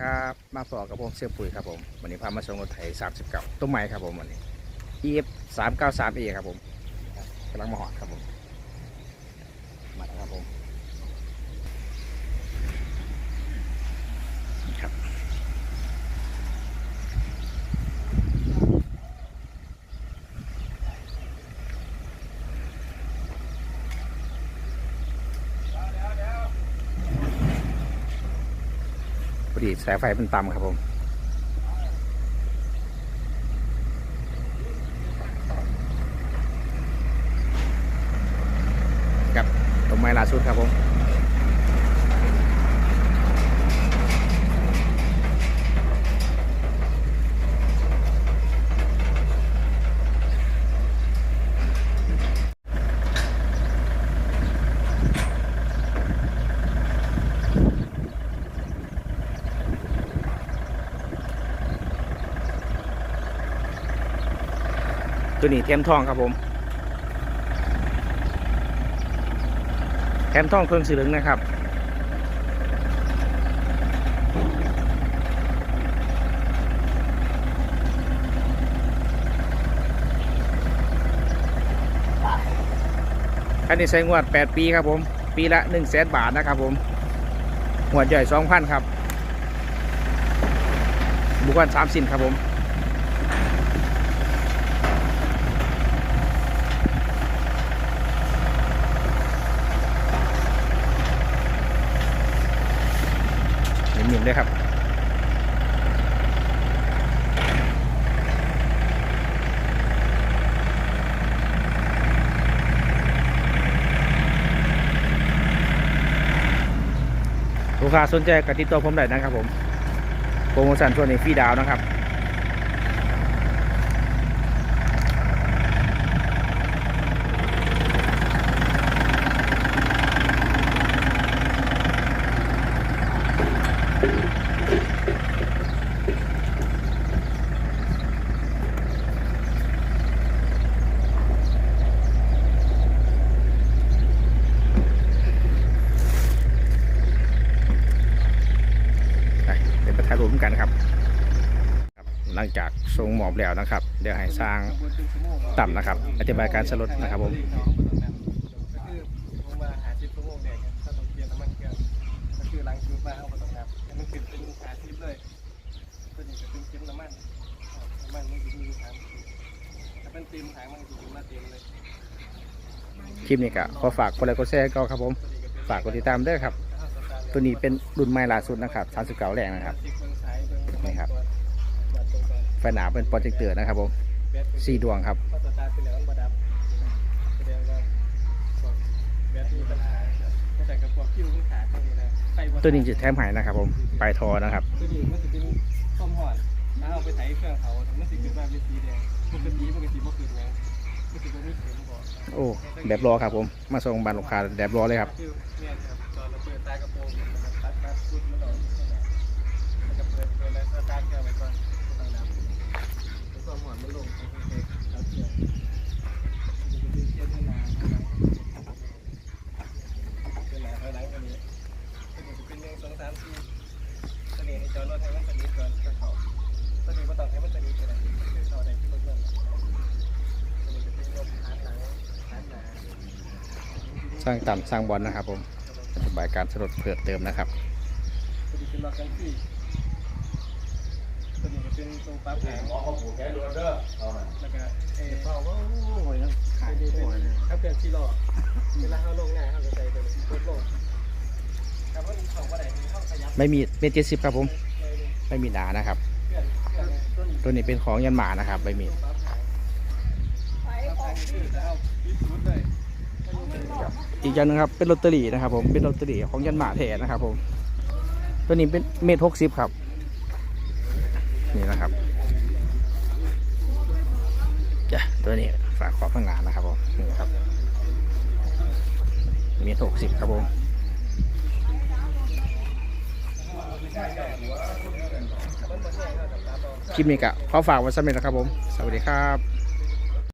ครับมาพอกับผมเสื้อปุ๋ยครับผมวันนี้พามาชมรถไถสามสิบเก้าต้นไม้ครับผมวันนี้ EF สามเก้าสามเอครับผมกำลังมาหอดครับผมมาแล้วครับผมนี่ครับ พอดีสายไฟมันต่ำครับผมกับต้นไม้ล่าสุดครับผม ตัวนี้เทียมทองครับผมแถมทองเครื่องสีเหลืองนะครับคันนี้ใช้งวด 8 ปีครับผม ปีละ1 0 0 0 0แสนบาทนะครับผมงวดใหญ่2,000 ครับ บุคคล3สินครับผม นด้วยครับลูกค้าสนใจกติดตัวผมได้นะครับผม โปรโมชั่นช่วงนี้ฟรีดาวนะครับ ไปเดี๋ยวไปถ่ายรูปกันครับครับ หลัง จากทรงหมอบแล้วนะครับ เดี๋ยวให้สร้างต่ำนะครับ อธิบายการสลดนะครับผมคือล้างเปลี่ยนน้ำมันเครื่องก็คือล้างชุดมาเอาไปตรงนั้นให้มันขึ้นเป็นหาชิปเลยตัวนี้จะเป็นเก็บน้ำมันน้ำมันมันจะมีทางถ้าเป็นต็มถังมันจะอยู่มาต็มเลยคลิปนี้ก็ขอฝากกดไลค์กดแชร์ก็ครับผม ฝากกดติดตามด้วยครับ ตัวนี้เป็นรุ่นใหม่ล่าสุดนะครับ39แรงนะครับนี่ครับ ไฟหนาเป็นโปรเจคเตอร์นะครับผมสี่ดวงครับพอสตาร์ทเป็นแล้วมันบดับแสดงว่าแบตมีปัญหาก็แต่กับพวกคิวขึ้นขาตรงนี้นะไฟบ่ตัวนี้จะแถมใหายนะครับผมปลายทอนะครับ ตัวนี้มันจะเป็นส้มหอดถ้าเอาไปใส่เครื่องเขามันสิขึ้นมาเป็นสีแดงปกติปกติบ่ขึ้นแล้วมันสิบ่มีเข็มบอกโอ้แบบรอครับผมมาส่งบานลูกค้าแบบรอเลยครับ คือเนี่ยครับตอนเราเปิดตากระโปรงมันก็ตัดตัดพุดมันออกมันก็เปิดเปิดแล้วสตาร์ทเครื่องไว้ก่อนต้องดับแล้วส้มหอดมันลงโอเคแล้วเครื่องมันจะเป็นเส้นให้นานเป็นหนาเท่าไหร่วันนี้ตัวนี้จะเป็นหนึ่งสองสามสี่ตัวนี้ให้จอดรถให้มันสนิทก่อนก็เขาตัวนี้ก็ต้องให้มันสนิทก่อนคือเขาได้ที่รถนั่นตัวนี้จะเป็นรถหางหลังหางหนา สร้างต่ำสร้างบอลนะครับผมอธิบายการสลดเพิ่มเติมนะครับตัวนี้เป็นล็อกกันที่ตัวนี้ก็เป็นตัวปั๊บแผงหมอเขาผูกแขนดูเด้อเอาหน่อยแล้วก็เออพ่อว่าโอ้ยขายดีเป็นตัวเนี่ยถ้าเปลี่ยนที่ล้อเวลาเขาลงง่ายเขาจะใส่ตัวนี้กดลงแต่ว่าเขาว่าไหนเขาขยับไม่มีเมตรเจ็ดสิบครับผม ไม่มีหนานะครับ ตัวนี้เป็นของยันหมานะครับไม่มีปั๊บแผงปั๊บแผง อีกอย่างหนึงครับเป็นลอตเตอรี่นะครับ ผมเป็นลอตเตอรี่ของยันหมาแท้นะครับ ผมตัวนี้เป็นเมตรหกสิบครับ นี่นะครับจ้ะตัวนี้ฝากขอบข้างหน้านะครับผมนี่ครับเมตรหกสิบครับผมคลิปนี้ก็ขอฝากไว้สำเร็จนะครับผม สวัสดีครับ